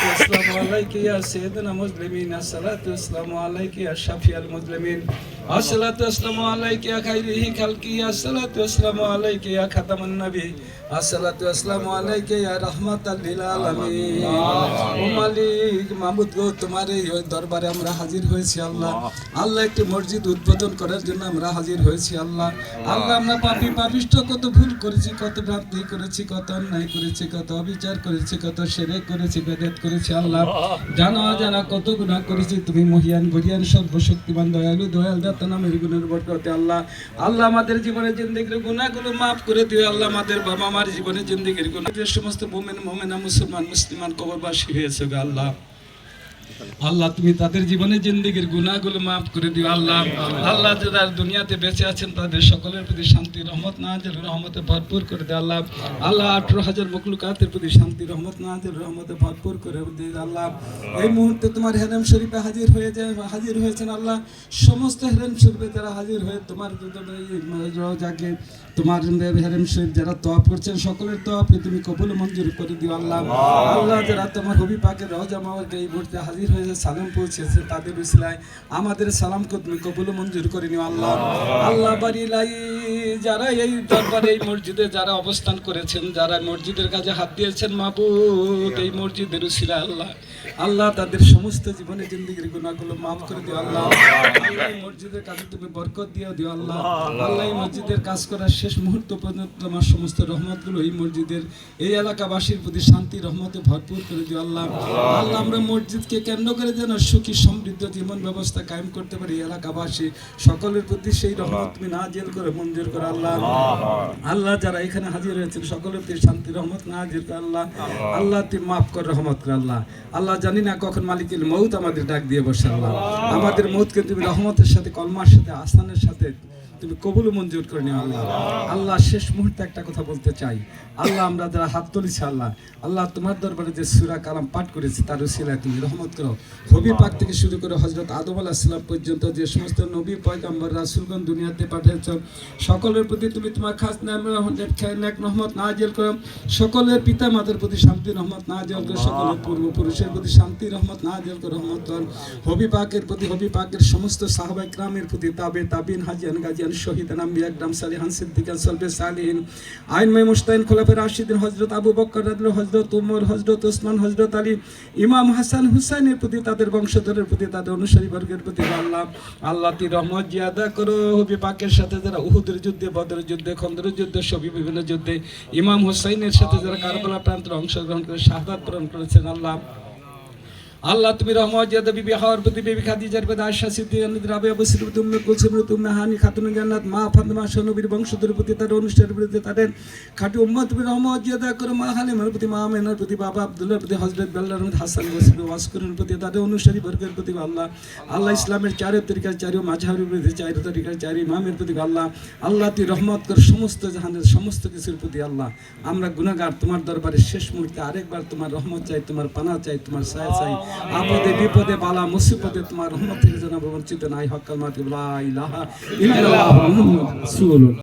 والسلام عليك يا سيدنا مسلمين الصلاة والسلام عليك يا شفيع المسلمين দরবারে আমরা হাজির হয়েছি আল্লাহ। আল্লাহ একটি মসজিদ উদ্বোধন করার জন্য আমরা হাজির হয়েছি আল্লাহ। আল্লাহ আমরা পাপি পাপিষ্ট কত ভুল করেছি কত ভ্রান্তি করেছি কত অন্যায় করেছি কত অবিচার করেছি কত সেরে করেছি বেদেত করেছি আল্লাহ। জানা জানা কত গুণা করেছি তুমি মহিয়ান গরিয়ান সর্বশক্তিমান দয়ালু দয়াল নামের গুণের বরকতে? আল্লাহ আল্লাহ আমাদের জীবনের জিন্দিগির গুণাগুলো মাফ করে দিও। আল্লাহ আমাদের বাবা মার জীবনের জিন্দিগির যে সমস্ত মোমেন, মোমেনা, মুসলমান, মুসলিমান কবরবাসী হয়েছে আল্লাহ। আল্লাহ, তুমি তাদের জীবনে জিন্দগির গুনাহগুলো মাফ করে দিও, আল্লাহ। আল্লাহ যারা দুনিয়াতে বেঁচে আছেন, তাদের সকলের প্রতি শান্তি, রহমত, নাজেল, রহমতে ভরপুর করে দে আল্লাহ। আল্লাহ, আঠারো হাজার মকলুকাতের প্রতি শান্তি, রহমত, নাজেল, রহমতে ভরপুর করে দে আল্লাহ। এই মুহূর্তে তোমার হেরেম শরীফে হাজির হয়ে যায়, হাজির হয়েছেন, আল্লাহ। সমস্ত হেরেম শরীফে যারা হাজির হয়ে তোমার যাকে তোমার হেরেম শরীফ যারা তপ করছেন, সকলের তপে তুমি কবুল মঞ্জুর করে দিও, আল্লাহ। আল্লাহ, যারা তোমার হবি পাকে রহজা মাওয়াকে এই মুহূর্তে হাজির হয়েছে, সালাম পৌঁছেছে, তাদের উসিলায় আমাদের সালামকে তুমি কবুল মঞ্জুর করে নিও আল্লাহ। আল্লাহ বাড়ি লাই, যারা এই দরবারে, এই মসজিদে যারা অবস্থান করেছেন, যারা মসজিদের কাজে হাত দিয়েছেন মাহবুব এই মসজিদের উসিলায় আল্লাহ। আল্লাহ তাদের সমস্ত জীবনে জিন্দগির গুণাগুলো মাফ করে দিও আল্লাহ। আল্লাহ মসজিদের কাজে তুমি বরকত দিও দিও আল্লাহ। আল্লাহ এই মসজিদের কাজ করার শেষ মুহূর্ত পর্যন্ত তোমার সমস্ত রহমতগুলো এই মসজিদের, এই এলাকাবাসীর প্রতি শান্তি, রহমতে ভরপুর করে দিও আল্লাহ। আল্লাহ আমরা মসজিদকে কেন্দ্র করে যেন সুখী সমৃদ্ধ জীবন ব্যবস্থা কায়েম করতে পারি এলাকাবাসী? সকলের প্রতি সেই রহমত তুমি না জেল করে মঞ্জুর করে আল্লাহ। আল্লাহ। যারা এখানে হাজির হয়েছেন সকলের প্রতি শান্তি রহমত না হাজির করে আল্লাহ। আল্লাহ। তুই মাফ কর রহমত করে আল্লাহ। আল্লাহ জানি না কখন মালিকের মৌত আমাদের ডাক দিয়ে বসে আল্লাহ। আমাদের মৌতকে তুমি রহমতের সাথে কলমার সাথে আসানের সাথে তুমি কবুল মঞ্জুর করে নিও আল্লাহ। আল্লাহ শেষ মুহূর্তে একটা কথা বলতে চাই। আল্লাহ আমরা যারা হাত তুলেছি আল্লাহ আল্লাহ তোমার দরবারে যে সুরা কালাম পাঠ করেছি তার উসিলায় তুমি রহমত করো। হবি পাক থেকে শুরু করে হজরত আদম আলাহ সাল্লাম পর্যন্ত যে সমস্ত নবী, পয়গাম্বর, রাসুলগণ দুনিয়াতে পাঠিয়েছ, সকলের প্রতি তুমি তোমার খাস রহমত নাজিল করো। সকলের পিতা মাতার প্রতি শান্তি, রহমত নাজিল করো। সকলের পূর্বপুরুষের প্রতি শান্তি, রহমত নাজিল করো, রহমত হবি পাকের প্রতি হবি পাকের সমস্ত সাহাবাই গ্রামের প্রতি তাবে, তাবিন হাজিয়ান গাজিয়ান শহীদ সলবে মুস্তাইন রাশিদিন হজরত আবু বক্কর হজরত উমর হজরত ওসমান হজরত আলী, ইমাম হাসান হুসাইনের প্রতি তাদের বংশধরের প্রতি, তাদের অনুসারী বর্গের প্রতি আল্লাহ আল্লাহ তি রহমত জিয়াদা করো হবি পাকের সাথে যারা উহুদের যুদ্ধে, বদরের যুদ্ধে, খন্দরের যুদ্ধে, সবই বিভিন্ন যুদ্ধে, ইমাম হুসাইনের সাথে যারা কারবালা প্রান্তের অংশগ্রহণ করে, শাহাদাত পূরণ করেছেন আল্লাহ। আল্লাহ, তুমি রহমত জিয়াদা বিবি হাওয়ার প্রতি বিবি খাদিজার প্রতি আয়সা সিদ্দিক রাবে অবস্থিত উম্মে কুলসুম উম্মে হানি, খাতুন জান্নাত, মা ফাতেমা সোনবীর বংশধর প্রতি, তাদের অনুষ্ঠানের প্রতি, তাদের খাটি উম্মত, তুমি রহমত জিয়াদা করো, মা হালিমার প্রতি মা আমেনার প্রতি, বাবা আব্দুল্লাহর প্রতি হজরত বেল্লার প্রতি হাসান, বসির ওয়াসকরের প্রতি, তাদের অনুসারী বর্গের প্রতি, আল্লাহ আল্লাহ ইসলামের চারি তরিকার, চারি মাঝহারের প্রতি চারি তরিকার, চারি ইমামের প্রতি, আল্লাহ আল্লাহ, তুই রহমত কর, সমস্ত জাহানের সমস্ত কিছুর প্রতি, আল্লাহ, আমরা গুনাহগার, তোমার দরবারে শেষ মুহূর্তে আরেকবার তোমার রহমত চাই, তোমার পানা চাই, তোমার সায়া চাই আপদে বিপদে বালা, মুসিবতে তোমার রহমত থেকে যেন বঞ্চিত নাই। হকাল মাতি ইলাহা ইল্লাল্লাহ রাসূলুল্লাহ।